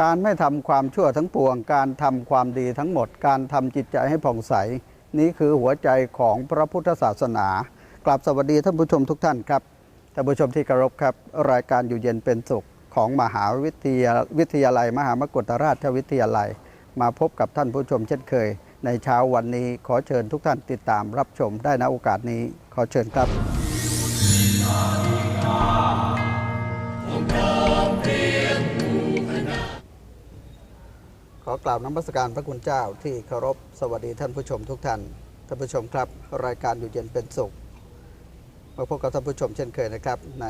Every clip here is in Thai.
การไม่ทำความชั่วทั้งปวง การทำความดีทั้งหมด การทำจิตใจให้ผ่องใส นี้คือหัวใจของพระพุทธศาสนากราบสวัสดีท่านผู้ชมทุกท่านครับท่านผู้ชมที่เคารพครับ รายการอยู่เย็นเป็นสุขของมหาวิทยาวิทยาลัย มหามกุฏราชวิทยาลัย มาพบกับท่านผู้ชมเช่นเคย ในเช้าวันนี้ขอเชิญทุกท่านติดตามรับชมได้ณโอกาสนี้ขอเชิญครับ ขอกล่าวนมัสการพระคุณเจ้าที่เคารพสวัสดีท่านผู้ชมทุกท่านท่านผู้ชมครับ รายการอยู่เย็นเป็นสุขมาพบกับท่านผู้ชมเช่นเคยนะครับ ใน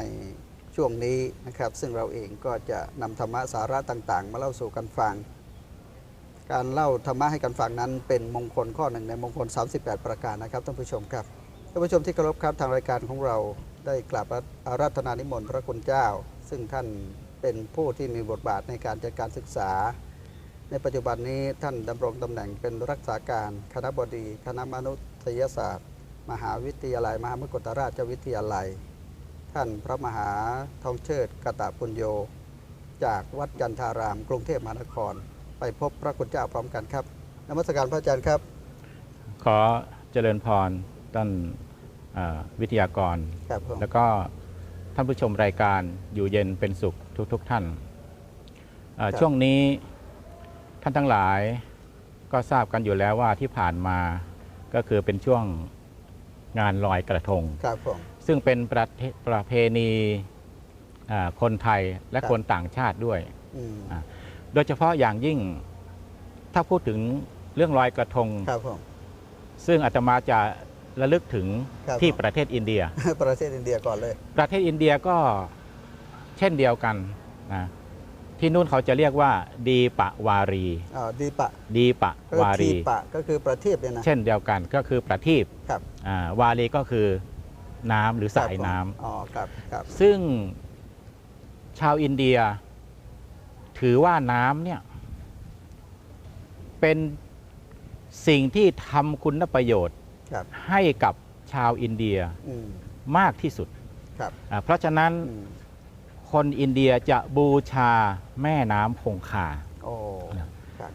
ช่วงนี้นะครับ ซึ่งเราเองก็จะนำธรรมะสาระต่างๆ มาเล่าสู่กันฟัง การเล่าธรรมะให้กันฟังนั้น เป็นมงคลข้อหนึ่งในมงคล 38 ประการนะครับท่านผู้ชมครับท่านผู้ชมที่เคารพครับทางรายการของเราได้กราบอาราธนานิมนต์พระคุณเจ้า ซึ่งท่านเป็นผู้ที่มีบทบาทในการจัดการศึกษา ในปัจจุบันนี้ท่านดำรงตำแหน่งเป็นรักษาการคณะบดีคณะมนุษยศาสตร์ มหาวิทยาลัย มหามกุฏราชวิทยาลัย ท่านพระมหาทองเชิดกตะปุญโย จากวัดจันทาราม กรุงเทพมหานคร ไปพบพระคุณเจ้าพร้อมกันครับนมัสการพระอาจารย์ครับ ขอเจริญพรท่านเอ่อวิทยากรครับผมแล้วก็ท่านผู้ชมรายการอยู่เย็นเป็นสุขทุกๆทท่านเอ่อช่วงนี้ ท่านทั้งหลายก็ทราบกันอยู่แล้วว่าที่ผ่านมาก็คือเป็นช่วงงานลอยกระทง ครับผม ซึ่งเป็นประเทประเพณีเอ่อคนไทยและครับ คนต่างชาติด้วย อืมอะ โดยเฉพาะอย่างยิ่งถ้าพูดถึงเรื่องลอยกระทง ครับผม ซึ่งอาตมาจะระลึกถึงครับที่ผม ประเทศอินเดีย ประเทศอินเดียก่อนเลย ประเทศอินเดียก็เช่นเดียวกันนะ ที่นู่นเขาจะเรียกว่าดีปะวารี อ่าดีปะดีปะก็คือวาทีรี ปะก็คือประทีปเนี่ยนะ เช่นเดียวกันก็คือประทีปครับอ่าวารีก็คือน้ำหรือสายน้ำ ครับผมอ๋อครับครับซึ่งชาวอินเดีย ถือว่าน้ำเนี่ย เป็นสิ่งที่ทำคุณประโยชน์ครับให้กับชาวอินเดียอืมมากที่สุดครับอ่าเพราะฉะนั้นอืม คนอินเดียจะบูชาแม่น้ำคงคา โอ้ครับ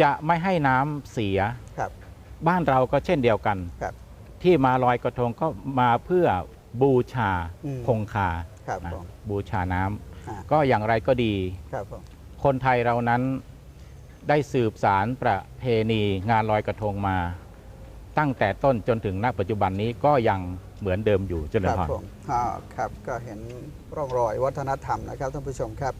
จะไม่ให้น้ำเสีย ครับ บ้านเราก็เช่นเดียวกัน ครับ ที่มาลอยกระทงก็มาเพื่อบูชาอืมคงคาครับนะผมบูชาน้ำอ่าก็อย่างไรก็ดี ครับผม คนไทยเรานั้นได้สืบสารประเพณีงานลอยกระทงมา ตั้งแต่ต้นจนถึงณปัจจุบันนี้ก็ยัง เหมือนเดิมอยู่เจริญพรครับก็เห็นร่องรอยวัฒนธรรมนะครับท่านผู้ชมครับ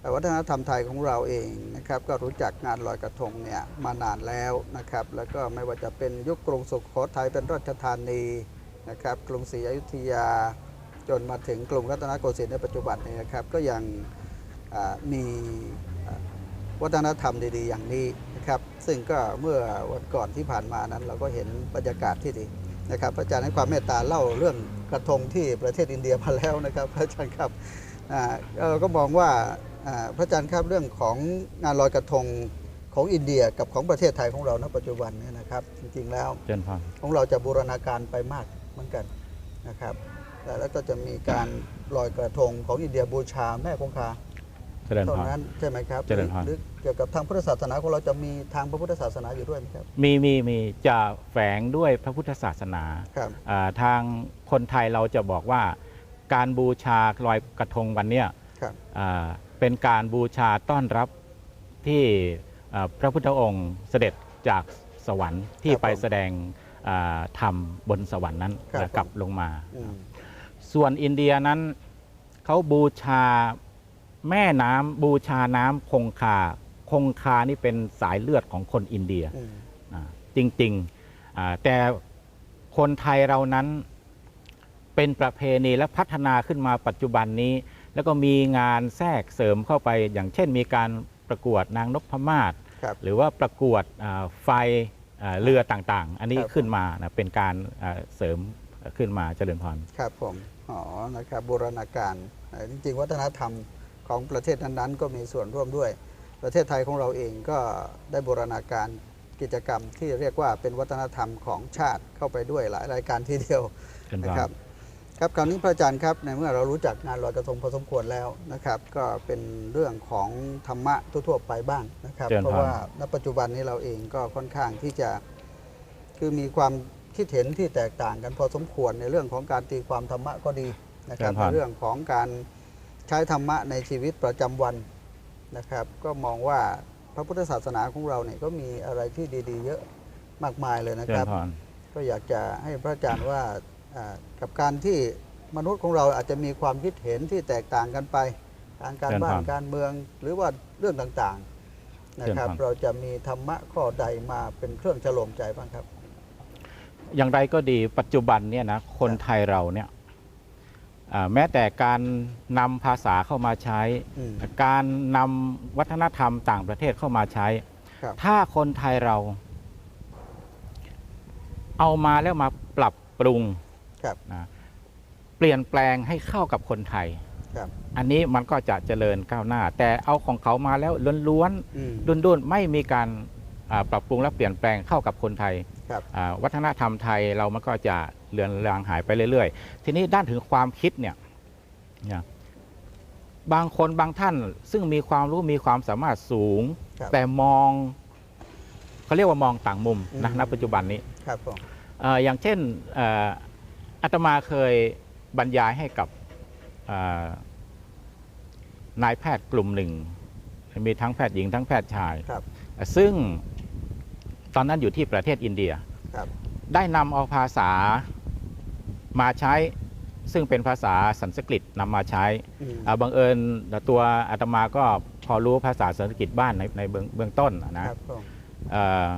แต่วัฒนธรรมไทยของเราเองนะครับก็รู้จักงานลอยกระทงเนี่ยมานานแล้วนะครับแล้วก็ไม่ว่าจะเป็นยุคกรุงสุโขทัยเป็นราชธานีนะครับกรุงศรีอยุธยาจนมาถึงกรุงรัตนโกสินทร์ในปัจจุบันนี้นะครับก็ยังมีวัฒนธรรมดีๆ อย่างนี้นะครับซึ่งก็เมื่อวันก่อนที่ผ่านมานั้นเราก็เห็นบรรยากาศที่ดี นะครับพระอาจารย์ให้ความเมตตาเล่าเรื่องกระทงที่ประเทศอินเดียมาแล้วนะครับพระอาจารย์ครับอ่าเราก็มองว่าอ่าพระอาจารย์ครับเรื่องของงานลอยกระทงของอินเดียกับของประเทศไทยของเราณปัจจุบันเนี้นะครับ จริงๆแล้วเจริญพรของเราจะบูรณาการไปมากเหมือนกันนะครับแต่แล้วก็จะมีการลอยกระทงของอินเดียบูชาแม่คงคา เจริญเท่าพรนั้นใช่ไหมครับเจริญพรหรือเกี่ยวกับทางพุทธศาสนาของเราจะมีทางพระพุทธศาสนาอยู่ด้วยไหมครับมีมีมีจะแฝงด้วยพระพุทธศาสนาครับ อ่าทางคนไทยเราจะบอกว่า การบูชาลอยกระทงวันเนี้ยครับ อ่าเป็นการบูชาต้อนรับที่อ่าพระพุทธองค์เสด็จจากสวรรค์ที่ครับไปผมแสดงอ่าธรรมบนสวรรค์นั้นครับ กลับผมลงมา อืมส่วนอินเดียนั้นเขาบูชา แม่น้ำบูชาน้ำคงคา คงคานี่เป็นสายเลือดของคนอินเดียอืมอ่าจริงๆอ่าแต่คนไทยเรานั้นเป็นประเพณีและพัฒนาขึ้นมาปัจจุบันนี้ แล้วก็มีงานแทรกเสริมเข้าไป อย่างเช่นมีการประกวดนางนพมาศ ครับ หรือว่าประกวดอ่าไฟอ่าเรือต่างๆ อันนี้ครับ ขึ้นมานะเป็นการอ่าเสริมขึ้นมาเจริญพร ครับผม อ๋อ นะครับบูรณาการเอ่อจริง ๆ วัฒนธรรม ของประเทศนั้นๆ ก็มีส่วนร่วมด้วย ประเทศไทยของเราเองก็ได้บูรณาการกิจกรรมที่เรียกว่าเป็นวัฒนธรรมของชาติเข้าไปด้วยหลายรายการทีเดียวเจริญพนะรครับครับคราวนี้พระอาจารย์ครับในเมื่อเรารู้จักงานลอยกระทงพอสมควรแล้วนะครับ ก็เป็นเรื่องของธรรมะทั่วๆไปบ้างนะครับเจริญพรเพราะว่าณปัจจุบันนี้เราเองก็ค่อนข้างที่จะคือมีความคิดเห็นที่แตกต่างกันพอสมควรในเรื่องของการตีความธรรมะก็ดีนะครับในเรื่องของการ ใช้ธรรมะในชีวิตประจำวันนะครับ ก็มองว่าพระพุทธศาสนาของเราเนี่ยก็มีอะไรที่ดีๆ เยอะมากมายเลยนะเจคริรัญบพรก็อยากจะให้พระอาจารย์ว่าอ่ากับการที่มนุษย์ของเราอาจจะมีความคิดเห็นที่แตกต่างกันไปทางการเชิญบ้านครับการเมืองหรือว่าเรื่องต่างๆนะครับเชิญครับ เราจะมีธรรมะข้อใดมาเป็นเครื่องฉลมใจบ้างครับ อย่างไรก็ดีปัจจุบันเนี่ยนะคนไทยเราเนี่ยอ่า แม้แต่การนำภาษาเข้ามาใช้อืมการนำวัฒนธรรมต่างประเทศเข้ามาใช้ครับถ้าคนไทยเรา เอามาแล้วมาปรับปรุงครับนะเปลี่ยนแปลงให้เข้ากับคนไทยครับอันนี้มันก็จะเจริญก้าวหน้า แต่เอาของเขามาแล้วล้วนอืมๆดุนๆไม่มีการอ่าปรับปรุงและเปลี่ยนแปลงเข้ากับคนไทยครับอ่า วัฒนธรรมไทยเรามันก็จะเลือนลางหายไปเรื่อยๆ ทีนี้ด้านถึงความคิดเนี่ยนะบางคนบางท่านซึ่งมีความรู้มีความสามารถสูงครับแต่มองเขาเรียกว่ามองต่างมุมนะอืมณปัจจุบันนี้ครับผมเอ่ออย่างเช่นเอ่ออาตมาเคยบรรยายให้กับเอ่อนายแพทย์กลุ่มหนึ่ง มีทั้งแพทย์หญิงทั้งแพทย์ชายครับซึ่ง ตอนนั้นอยู่ที่ประเทศอินเดียครับได้นำเอาภาษามาใช้ซึ่งเป็นภาษาสันสกฤตนำมาใช้อืมอ่าบังเอิญตัวอาตมาก็พอรู้ภาษาสันสกฤตบ้านในในเบื้องเบื้องต้นนะครับผมเอ่อ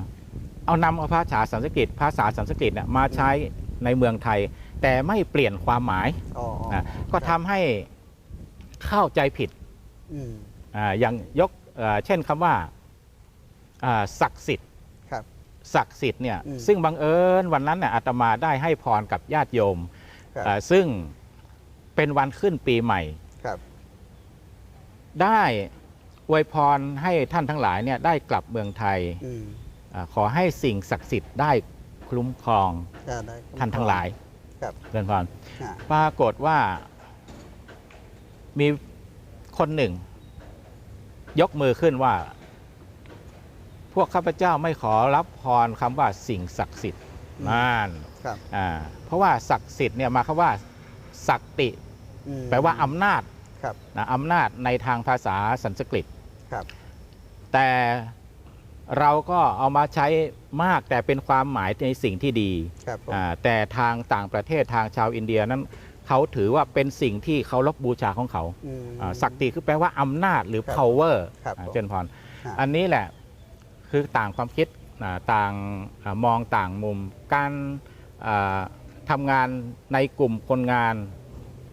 เอานำเอาภาษาสันสกฤต ภาษาสันสกฤตเนี่ยมาใช้ในเมืองไทย แต่ไม่เปลี่ยนความหมายอ๋อนะก็ทำให้เข้าใจผิดอืมอ่าอย่างยกเอ่อเช่นคำว่าอ่าศักดิ์สิทธิ์ครับ ศักดิ์สิทธิ์เนี่ยอืมซึ่งบังเอิญวันนั้นเนี่ยอาตมาได้ให้พรกับญาติโยมครับอ่าซึ่งเป็นวันขึ้นปีใหม่ครับได้อวยพรให้ท่านทั้งหลายเนี่ยได้กลับเมืองไทยอืมอาขอให้สิ่งศักดิ์สิทธิ์ได้คุ้มครองได้ได้ท่านทั้งหลายครับเรียนพรอ่าปรากฏว่ามีคนหนึ่ง ยกมือขึ้นว่า พวกข้าพเจ้าไม่ขอรับพรคำว่าสิ่งศักดิ์สิทธิ์นั่นครับอ่าเพราะว่าศักดิ์สิทธิ์เนี่ยมาคำว่าศักติอืมแปลว่าอำนาจครับนะอำนาจในทางภาษาสันสกฤตครับแต่เราก็เอามาใช้มากแต่เป็นความหมายในสิ่งที่ดีครับผมอ่าแต่ทางต่างประเทศทางชาวอินเดียนั้นเขาถือว่าเป็นสิ่งที่เคารพบูชาของเขาอืมอ่าศักดิ์คือแปลว่าอำนาจหรือครับ power ครับอ่าผมเจนพรฮะอันนี้แหละ คือต่างความคิดอ่าต่างอามองต่างมุม การอ่าทำงานในกลุ่มคนงาน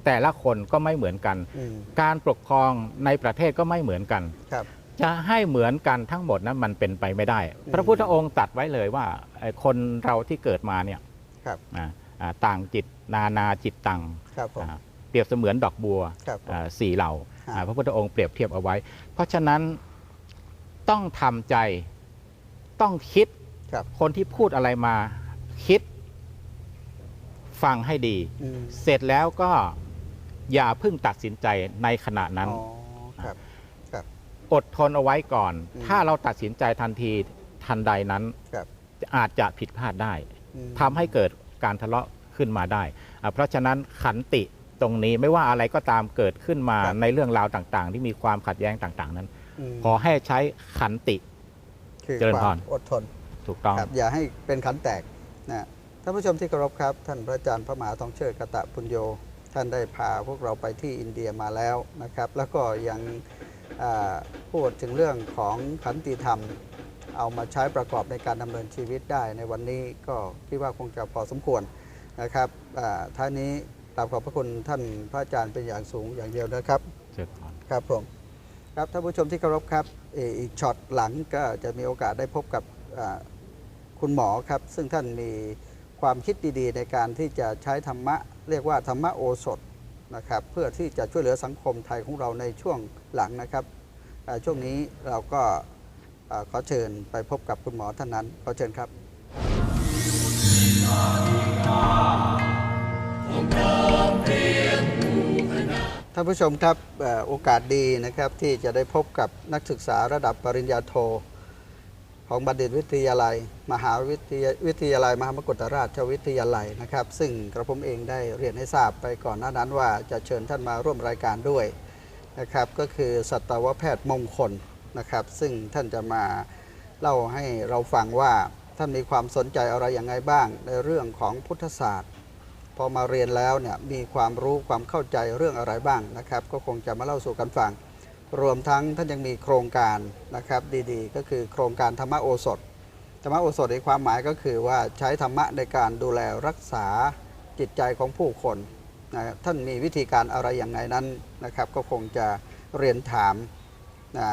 แต่ละคนก็ไม่เหมือนกันอืมการปกครองในประเทศก็ไม่เหมือนกันครับจะให้เหมือนกันทั้งหมดนั้นมันเป็นไปไม่ได้อืมพระพุทธองค์ตรัดไว้เลยว่าไอ้คนเราที่เกิดมาเนี่ยครับอ่าอ่าต่างจิตนานาจิตตังครับผมอ่าเปรียบเสมือนดอกบัวครับผมอ่าสี่เหล่าครับอ่าพระพุทธองค์เปรียบเทียบเอาไว้ เพราะฉะนั้นต้องทำใจ ต้องคิดครับ คนที่พูดอะไรมา คิด ฟังให้ดี อืมเสร็จแล้วก็อย่าเพิ่งตัดสินใจในขณะนั้น อ๋อครับ อดทนเอาไว้ก่อน อืม ถ้าเราตัดสินใจทันทีทันใดนั้นครับอาจจะผิดพลาดได้อืมทำให้เกิดการทะเลาะขึ้นมาได้อ่าเพราะฉะนั้นขันติตรงนี้ไม่ว่าอะไรก็ตามเกิดขึ้นมาในเรื่องราวต่าง ๆ ที่มีความขัดแย้งต่าง ๆ นั้นมขอให้ใช้ขันติ คือเจริญความพรอดทนถูกต้อง ครับอย่าให้เป็นขันแตกนะท่านผู้ชมที่เคารพครับ ท่านพระอาจารย์พระมหาทองเชิดกตะปุญโย ท่านได้พาพวกเราไปที่อินเดียมาแล้วนะครับ แล้วก็ยังอ่าพูดถึงเรื่องของขันติธรรม เอามาใช้ประกอบในการดำเนินชีวิตได้ในวันนี้ก็คิดว่าคงจะพอสมควรนะครับอ่าท่านี้กราบขอบพระคุณท่านพระอาจารย์เป็นอย่างสูงอย่างเดียวนะครับเชิญพร ครับผมครับท่านผู้ชมที่เคารพครับเอีกช็อตหลังก็จะมีโอกาสได้พบกับคุณหมอครับ ซึ่งท่านมีความคิดดีๆ ในการที่จะใช้ธรรมะ เรียกว่าธรรมะโอสถนะครับเพื่อที่จะช่วยเหลือสังคมไทยของเราในช่วงหลังนะครับช่วงนี้เราก็ขอเชิญไปพบกับคุณหมอท่านนั้นขอเชิญครับ ท่านผู้ชมครับโอกาสดีนะครับที่จะได้พบกับนักศึกษาระดับปริญญาโท ของบัณฑิตวิทยาลัย มหาวิทยาวิทยาลัย มหามกุฏราชวิทยาลัยนะครับ ซึ่งกระผมเองได้เรียนให้ทราบไปก่อนหน้านั้นว่าจะเชิญท่านมาร่วมรายการด้วยนะครับก็คือสัตวแพทย์มงคลนะครับ ซึ่งท่านจะมาเล่าให้เราฟังว่าท่านมีความสนใจอะไรอย่างไรบ้างในเรื่องของพุทธศาสตร์ พอมาเรียนแล้วเนี่ยมีความรู้ความเข้าใจเรื่องอะไรบ้างนะครับ ก็คงจะมาเล่าสู่กันฟัง รวมทั้งท่านยังมีโครงการนะครับดีๆ ก็คือโครงการธรรมโอสถ ธรรมโอสถในความหมายก็คือว่าใช้ธรรมะในการดูแลรักษาจิตใจของผู้คนนะท่านมีวิธีการอะไรอย่างไรนั้นนะครับ ก็คงจะเรียนถามนะ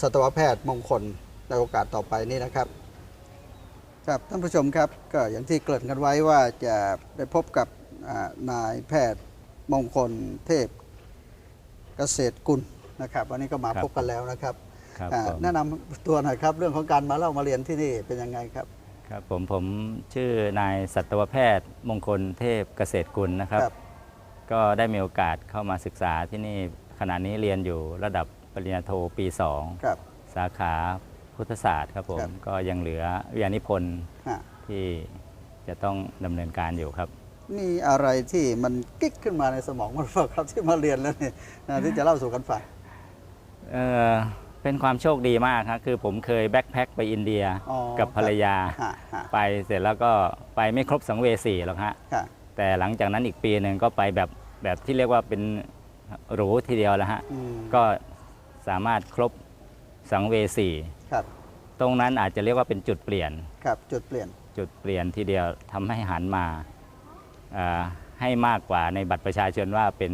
สัตวแพทย์มงคลในโอกาสต่อไปนี้นะครับ ครับท่านผู้ชมครับก็อย่างที่เกริ่นกันไว้ว่าจะได้พบกับอ่านายแพทย์มงคลเทพเกษตรกุลนะครับ วันนี้ก็มาครับพบกันแล้วนะครับครับอ่าผมแนะนำตัวหน่อยครับเรื่องของการมาเล่ามาเรียนที่นี่เป็นยังไงครับครับผมผมชื่อนายสัตวแพทย์มงคลเทพเกษตรกุลนะครับก็ได้มีโอกาสเข้ามาศึกษาที่นี่ขณะนี้เรียนอยู่ระดับปริญญาโทปีครับ2สาขา พุทธศาสตร์ครับผครัมบก็ยังเหลือวิทยานิพนธ์อะที่จะต้องดำเนินการอยู่ครับมีอะไรที่มันกิ๊กขึ้นมาในสมองมันเปล่าครับที่มาเรียนแล้วเนี่ยนะที่จะเล่าสู่กันฟังเอ่อเป็นความโชคดีมากครับคือผมเคยแบ็คแพ็คไปอินเดียอ๋อกับภรรยา ฮะฮะไปเสร็จแล้วก็ไปไม่ครบสังเวสีหรอกฮะ ค่ะ แต่หลังจากนั้นอีกปีหนึ่งก็ไปแบบแบบที่เรียกว่าเป็นหรูทีเดียวแล้วฮะ อืม ก็สามารถครบ สังเวสีครับ ตรงนั้นอาจจะเรียกว่าเป็นจุดเปลี่ยน ครับ จุดเปลี่ยน จุดเปลี่ยนทีเดียวทำให้หันมาอ่าให้มากกว่าในบัตรประชาชนว่าเป็น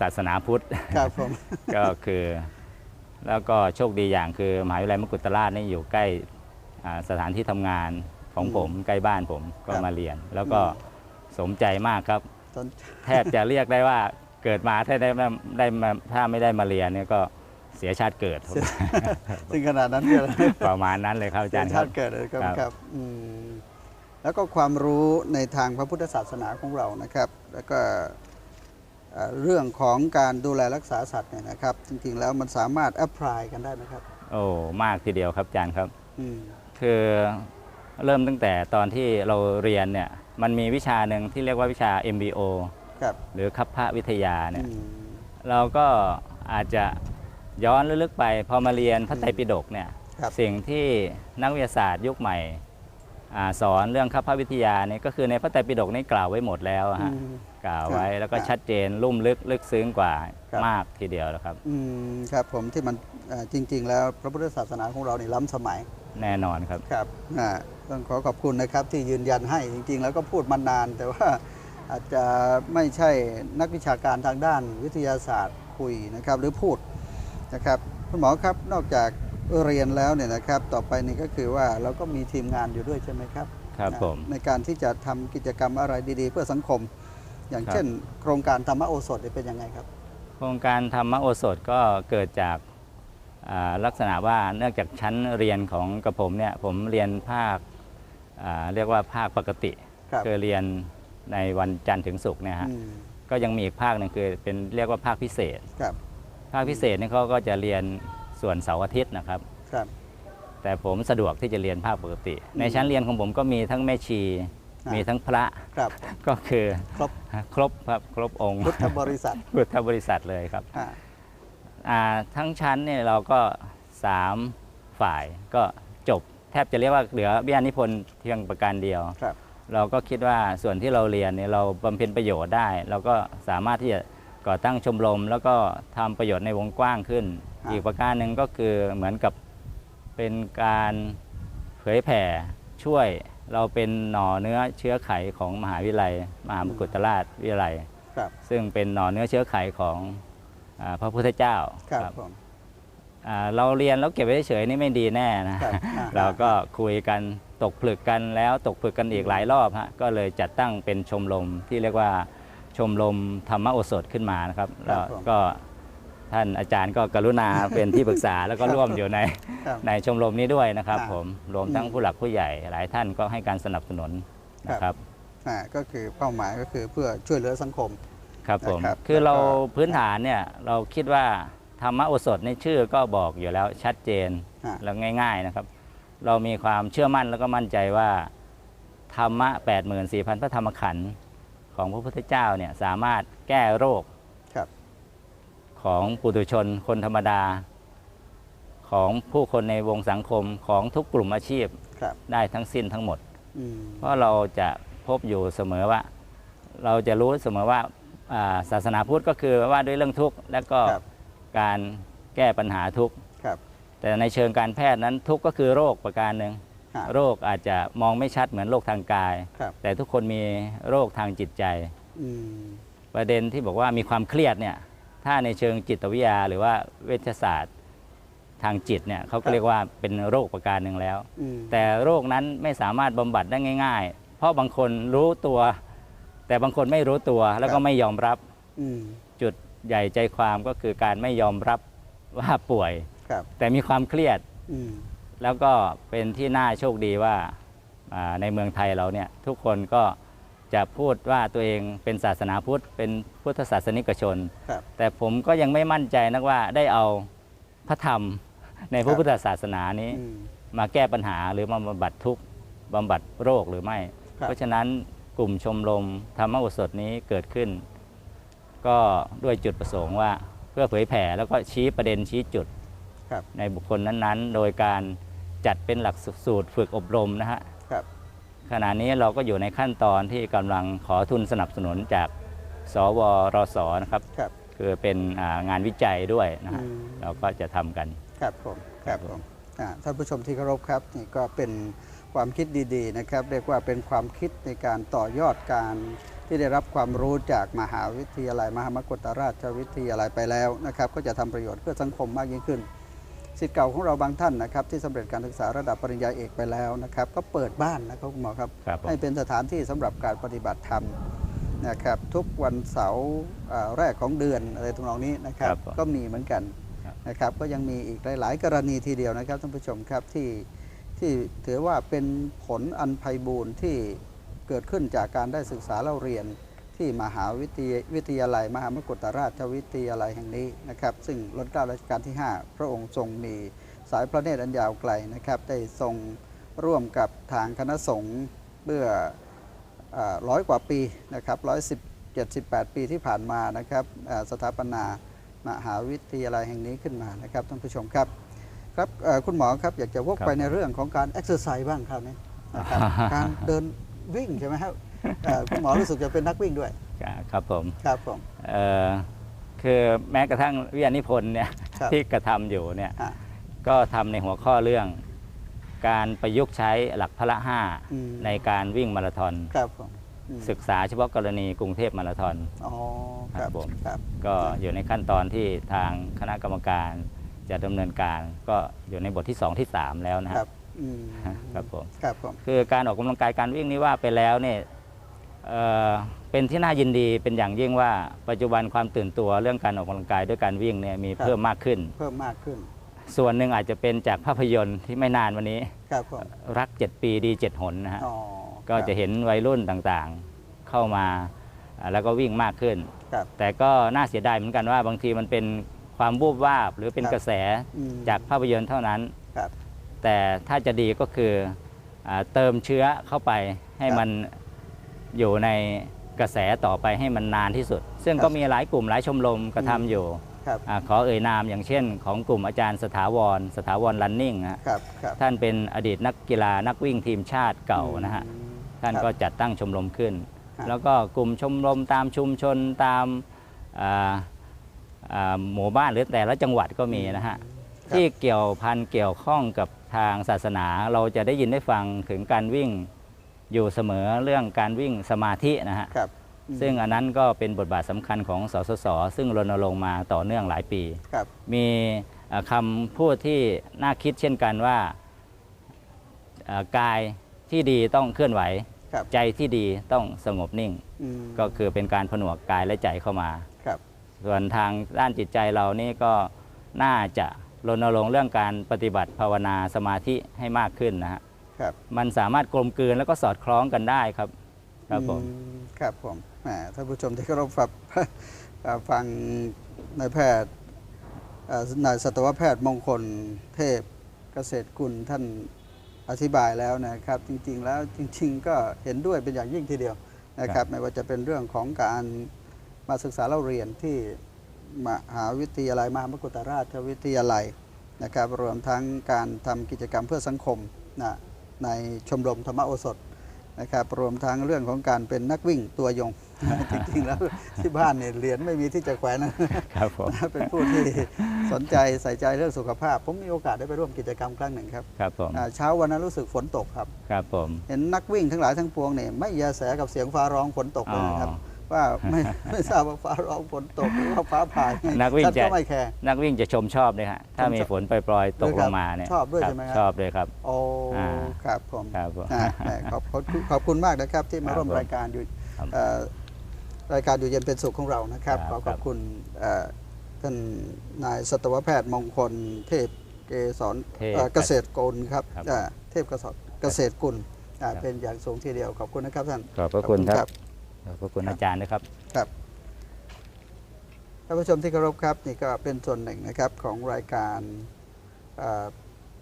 ศาสนาพุทธ ครับผม ก็คือ แล้วก็โชคดีอย่างคือมหาวิทยาลัยมกุฎราชนี่อยู่ใกล้อ่าสถานที่ทำงานของผมใกล้บ้านผมก็มาเรียน แล้วก็สมใจมากครับตอนแทบจะเรียกได้ว่าเกิดมาถ้าได้มาได้มาถ้าไม่ได้มาเรียนเนี่ยก็ เสียชาติเกิดถึงขนาดนั้นเนี่ยประมาณนั้นเลยครับอาจารย์คชารับติเกิดเลยครับครับครับอืมแล้วก็ความรู้ในทางพระพุทธศาสนาของเรานะครับ แล้วก็เอ่อเรื่องของการดูแลรักษาสัตว์เนี่ยนะครับ จริงๆแล้วมันสามารถแอพพลายกันได้ไหมครับ โอ้มากทีเดียวครับอาจารย์ครับอืมคือเริ่มตั้งแต่ตอนที่เราเรียนเนี่ยมันมีวิชาหนึ่งที่เรียกว่าวิชา MBO ครับหรือคัพพระวิทยาเนี่ยอืมเราก็อาจจะ ย้อนลึกๆไป พอมาเรียนพระไตรปิฎกเนี่ยครับสิ่งที่นักวิทยาศาสตร์ยุคใหม่อาสอนเรื่องคัพพระวิทยาเนี่ยก็คือในพระไตรปิฎกนี่กล่าวไว้หมดแล้วอะฮะอืมกล่าวไว้ครับแล้วก็ชัดเจนลุ่มลึกลึกซึ้งกว่าครับ มากทีเดียวนะครับ อืมครับผมที่มันเอ่อจริง ๆ แล้วพระพุทธศาสนาของเรานี่ล้ำสมัย แน่นอนครับ ครับอ่าต้องขอขอบคุณนะครับที่ยืนยันให้จริง ๆ แล้วก็พูดมานาน แต่ว่าอาจจะไม่ใช่นักวิชาการทางด้านวิทยาศาสตร์คุยนะครับ หรือพูด นะครับคุณหมอครับนอกจากเรียนแล้วเนี่ยนะครับต่อไปนี่ก็คือว่าเราก็มีทีมงานอยู่ด้วยใช่ไหมครับครับนะผมในการที่จะทำกิจกรรมอะไรดีๆ เพื่อสังคม อย่างครับเช่น โครงการธรรมโอสถเนี่ยเป็นยังไงครับ โครงการธรรมโอสถก็เกิดจากอ่าลักษณะว่าเนื่องจากชั้นเรียนของกระผมเนี่ยผมเรียนภาคอ่าเรียกว่าภาคปกติครับคือเรียนในวันจันทร์ถึงศุกร์เนี่ยฮะอืมก็ยังมีอีกภาคหนึ่งคือเป็นเรียกว่าภาคพิเศษครับ ภาคพิเศษนี่เขาก็จะเรียนส่วนเสาร์อาทิตย์นะครับ ครับ แต่ผมสะดวกที่จะเรียนภาคปกติอืมในชั้นเรียนของผมก็มีทั้งแม่ชีอ่ามีมีทั้งพระครับก็คือครบครบครับครบองค์พุทธบริษัทพุทธบริษัทเลยครับอ่าอ่าทั้งชั้นเนี่ยเราก็3ฝ่ายก็จบแทบจะเรียกว่าเหลือวิทยานิพนธ์เพียงประการเดียวครับ เราก็คิดว่าส่วนที่เราเรียนเนี่ยเราบำเพ็ญประโยชน์ได้ เราก็สามารถที่จะ ก่อตั้งชมรม แล้วก็ทำประโยชน์ในวงกว้างขึ้น ครับ อีกประการหนึ่งก็คือเหมือนกับเป็นการเผยแผ่ช่วยเราเป็นหน่อเนื้อเชื้อไขของมหาวิทยาลัย มหามกุฏราชวิทยาลัย ครับซึ่งเป็นหน่อเนื้อเชื้อไขของอาพระพุทธเจ้าครับผม อ่าเราเรียนแล้วเก็บไว้เฉยๆนี่ไม่ดีแน่นะครับอ่า เราก็คุยกันตกผลึกกันแล้วตกผลึกกันอีกหลายรอบฮะก็เลยจัดตั้งเป็นชมรมที่เรียกว่า ชมรมธรรมโอสถขึ้นมานะครับครัแล้บวผมก็ท่านอาจารย์ก็กรุณาเป็นที่ปรึกษาแล้วก็ร่วมอยู่ในครับในชมรมนี้ด้วยนะครับอ่าผมรวมทั้งอืมผู้หลักผู้ใหญ่ หลายท่านก็ให้การสนับสนุนนะครับอ่าก็คือเป้าหมายก็คือเพื่อช่วยเหลือสังคมครับผมนะครับคือเราแล้วก็พื้นฐานเนี่ยเราคิดว่าธรรมโอสถในชื่อก็บอกอยู่แล้วชัดเจนอ่าแล้วง่าย ๆนะครับ เรามีความเชื่อมั่นแล้วก็มั่นใจว่าธรรมะ 84,000 พระธรรมขันธ์ ของพระพุทธเจ้าเนี่ยสามารถแก้โรคครับของปุถุชนคนธรรมดา ของผู้คนในวงสังคมของทุกกลุ่มอาชีพครับได้ทั้งสิ้นทั้งหมดอืมเพราะเราจะพบอยู่เสมอว่า เราจะรู้เสมอว่าอ่าศาสนาพุทธก็คือว่าด้วยเรื่องทุกข์และก็ครับการแก้ปัญหาทุกข์ครับแต่ในเชิงการแพทย์นั้นทุกข์ก็คือโรคประการหนึ่ง อ่าโรคอาจจะมองไม่ชัดเหมือนโรคทางกาย ครับ แต่ทุกคนมีโรคทางจิตใจ อืมประเด็นที่บอกว่ามีความเครียดเนี่ยถ้าในเชิงจิตวิทยาหรือว่าเวชศาสตร์ทางจิตเนี่ยเขาก็เรียกว่าเป็นโรคประการหนึ่งแล้ว อืมแต่โรคนั้นไม่สามารถบำบัดได้ง่าย ๆ เพราะบางคนรู้ตัว แต่บางคนไม่รู้ตัวแล้วก็ไม่ยอมรับอืมจุดใหญ่ใจความก็คือการไม่ยอมรับว่าป่วย ครับแต่มีความเครียด อืม แล้วก็เป็นที่น่าโชคดีว่าอ่าในเมืองไทยเราเนี่ยทุกคนก็จะพูดว่าตัวเองเป็นศาสนาพุทธ เป็นพุทธศาสนิกชนครับแต่ผมก็ยังไม่มั่นใจนักว่าได้เอาพระธรรมในพครัระบพุทธศาสนานี้อืมมาแก้ปัญหาหรือมาบำบัดทุกข์บำบัดโรคหรือไม่ครับเพราะฉะนั้นกลุ่มชมรมธรรมโอสถนี้เกิดขึ้น ก็ด้วยจุดประสงค์ว่าเพื่อเผยแผ่แล้วก็ชี้ประเด็นชี้จุดครับในบุคคลนั้นๆ โดยการ จัดเป็นหลักสูตรฝึกอบรมนะฮะครับ ขณะนี้เราก็อยู่ในขั้นตอนที่กำลังขอทุนสนับสนุนจากสวรสนะครับครับ คือเป็นอ่างานวิจัยด้วยนะฮะอืม เราก็จะทำกัน ครับผมครับผมอ่าท่านผู้ชมที่เคารพครับนี่ก็เป็นความคิดดีๆนะครับ เรียกว่าเป็นความคิดในการต่อยอดการที่ได้รับความรู้จากมหาวิทยาลัย มหามกุฏราชวิทยาลัยไปแล้วนะครับ ก็จะทำประโยชน์เพื่อสังคมมากยิ่งขึ้น สิทธิ์เก่าของเราบางท่านนะครับที่สำเร็จการศึกษาระดับปริญญาเอกไปแล้วนะครับ ก็เปิดบ้านนะครับคุณหมอครับครับผมให้เป็นสถานที่สำหรับการปฏิบัติธรรมนะครับทุกวันเสาร์อ่าแรกของเดือนอะไรทำนองนี้นะครับครับผมก็มีเหมือนกันครับนะครับก็ยังมีอีกหลาย ๆ กรณีทีเดียวนะครับท่านผู้ชมครับที่ที่ถือว่าเป็นผลอันไพบูรณ์ที่เกิดขึ้นจากการได้ศึกษาเล่าเรียน ที่มหาวิทยาวิทยาลัย มหามกุฏราชวิทยาลัยแห่งนี้นะครับ ซึ่งรัชกาลรัชกาลที่ 5 พระองค์ทรงมีสายพระเนตรอันยาวไกลนะครับ ได้ทรงร่วมกับทางคณะสงฆ์เมื่อร้อยกว่าปีนะครับร้อยสิบเจ็ดสิบแปดปีที่ผ่านมานะครับอ่าสถาปนามหาวิทยาลัยแห่งนี้ขึ้นมานะครับท่านผู้ชมครับครับเอ่อคุณหมอครับอยากจะวกครับไปในเรื่องของการเอ็กซ์ไซส์บ้างครับนี้นะครับการเดินวิ่งใช่ไหมครับเอ่อ คุณหมอรู้สึกจะเป็นนักวิ่งด้วย ครับผมครับผมเอ่อคือแม้กระทั่งวิทยานิพนธ์เนี่ยครับที่กระทำอยู่เนี่ยอะก็ทำในหัวข้อเรื่อง การประยุกต์ใช้หลักพละห้าอืมในการวิ่งมาราธอนครับผมอืมศึกษาเฉพาะกรณีกรุงเทพมาราธอนอ๋อคครัรับบผมครับก็อยู่ในขั้นตอนที่ทางคณะกรรมการจะดำเนินการก็อยู่ในบทที่ 2 ที่ 3 แล้วนะคครัรับบอืมครับผมครับผมคือการออกกำลังกายการวิ่งนี้ว่าไปแล้วเนี่ย เอ่อเป็นที่น่ายินดีเป็นอย่างยิ่งว่าปัจจุบันความตื่นตัวเรื่องการออกกำลังกายด้วยการวิ่งเนี่ยมีเพิ่มมากขึ้น เพิ่มมากขึ้น ส่วนหนึ่งอาจจะเป็นจากภาพยนตร์ที่ไม่นานวันนี้ ครับผมรัก 7 ปีดี7หนนะฮะอ๋อก็จะเห็นวัยรุ่นต่างๆเข้ามาอ่าแล้วก็วิ่งมากขึ้น ครับ แต่ก็น่าเสียดายเหมือนกันว่าบางทีมันเป็นความบูบวาบหรือเป็นครับกระแสอืม จากภาพยนตร์เท่านั้น ครับ แต่ถ้าจะดีก็คืออาเติมเชื้อเข้าไปให้ครับ มัน อยู่ในกระแสต่อไปให้มันนานที่สุด ซึ่งครับก็มีหลายกลุ่มหลายชมรมกระทำอยู่ครับอาขอเอ่ยนามอย่างเช่น ของกลุ่มอาจารย์สถาวร สถาวร running นะฮะครับครับท่านเป็นอดีตนักกีฬานักวิ่งทีมชาติเก่านะฮะอืมท่านครับก็จัดตั้งชมรมขึ้นครับแล้วก็กลุ่มชมรมตามชุมชนตามอ่าอ่าหมู่บ้านหรือแต่ละจังหวัดก็มีนะฮะที่เกี่ยวพันเกี่ยวข้องกับทางศาสนาเราจะได้ยินได้ฟังถึงการวิ่ง อยู่เสมอเรื่องการวิ่งสมาธินะฮะครับอืมซึ่งอันนั้นก็เป็นบทบาทสำคัญของสสส ซึ่งรณรงค์มาต่อเนื่องหลายปี ครับ มีเอ่อคำพูดที่น่าคิดเช่นกันว่าเอ่อกายที่ดีต้องเคลื่อนไหว ครับใจที่ดีต้องสงบนิ่ง อืมก็คือเป็นการผนวกกายและใจเข้ามา ครับ ส่วนทางด้านจิตใจเรานี่ก็น่าจะรณรงค์เรื่องการปฏิบัติภาวนาสมาธิให้มากขึ้นนะฮะ ครับมันสามารถกลมกลืนแล้วก็สอดคล้องกันได้ครับ ครับผมอืมครับผมแหมท่านผู้ชมที่เคารพฟังเอ่อฟังนายแพทย์เอ่อนายสัตวแพทย์มงคลเทพเกษตรกุลท่านอธิบายแล้วนะครับ จริงๆแล้วจริง ๆ ก็เห็นด้วยเป็นอย่างยิ่งทีเดียวนะครับ ไม่ว่าจะเป็นเรื่องของการมาศึกษาเล่าเรียนที่มหาวิทยาลัยมหามกุฏราชวิทยาลัยนะครับ รวมทั้งการทำกิจกรรมเพื่อสังคมนะ ในชมรมธรรมโอสถนะครับรวมทั้งเรื่องของการเป็นนักวิ่งตัวยง จริงๆ แล้วที่บ้านเนี่ยเหรียญไม่มีที่จะแขวนนะครับผมเป็นผู้ที่สนใจใส่ใจเรื่องสุขภาพ ผมมีโอกาสได้ไปร่วมกิจกรรมครั้งหนึ่งครับครับผมอ่าเช้าวันนั้นรู้สึกฝนตกครับครับผมเห็นนักวิ่งทั้งหลายทั้งปวงเนี่ยไม่แยแสกับเสียงฟ้าร้องฝนตกเลยนะครับอ๋อ ว่าไม่ไม่ทราบว่าฟ้าร้องฝนตกหรือว่าฟ้าผ่าไนักวิ่งท่านจะก็ไม่แคร์นักวิ่งจะชมชอบเลยฮะถ้ามีฝนปล่อยๆตกลงมาเนี่ยชอบด้วยครัใช่ไหมครับชอบเลยครับ โอ้อ่าครับผมครับผมอ่าแหมขอบขอบคุณขอบคุณมากนะครับ ที่มาครับร่วมผมรายการอยู่ครับเอ่อรายการอยู่เย็นเป็นสุขของเรานะครับครับขอขอบคุณเอ่อท่านนายสัตวแพทย์มงคล เทพเกษรเทพเอ่อเกษตรกุลครับครับอ่าเทพเกษตรเกษตรกุลอ่าครับเป็นอย่างสูงทีเดียวขอบคุณนะครับท่านขอบพระคุณครับ ขอบพระคุณอาจารย์นะครับ ครับท่านผู้ชมที่เคารพครับนี่ก็เป็นส่วนหนึ่งนะครับของรายการอ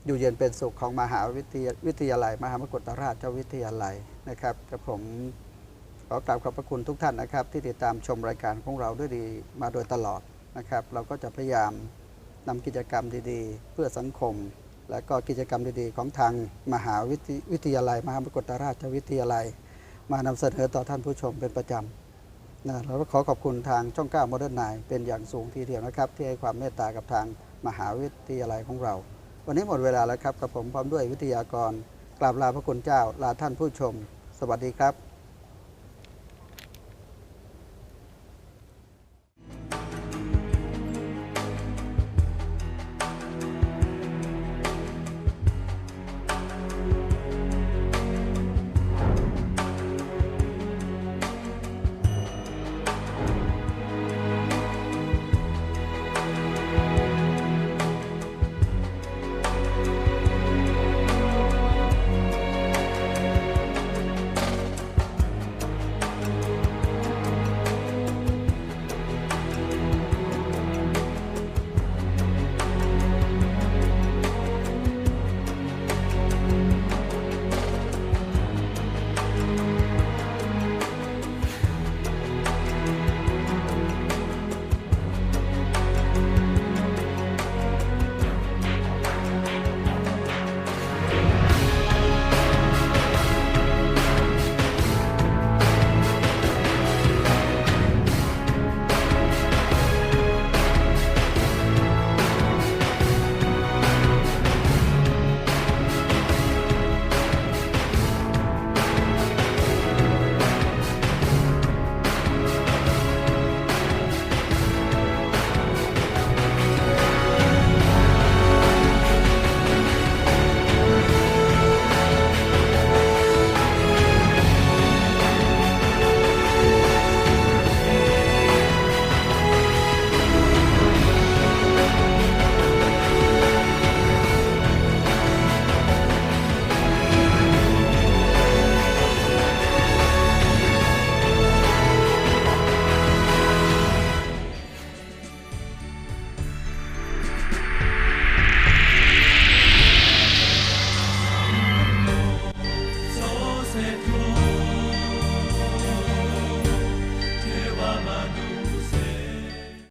อยู่เย็นเป็นสุขของมหาวิทยาวิทยาลัย มหามกุฏราชวิทยาลัยนะครับกับผมขอกราบขอบพระคุณทุกท่านนะครับ ที่ติดตามชมรายการของเราด้วยดีมาโดยตลอดนะครับ เราก็จะพยายามนำกิจกรรมดีๆ เพื่อสังคม และก็กิจกรรมดีๆ ของทางมหาวิทยวิทยาลัย มหามกุฏราชวิทยาลัย มานำเสนอต่อท่านผู้ชมเป็นประจำนะเราก็ขอขอบคุณทางช่อง9 Modern 9เป็นอย่างสูงทีเดียวนะครับ ที่ให้ความเมตตากับทางมหาวิทยาลัยของเรา วันนี้หมดเวลาแล้วครับกับผมพร้อมด้วยวิทยากรกราบลาพระคุณเจ้าลาท่านผู้ชม สวัสดีครับ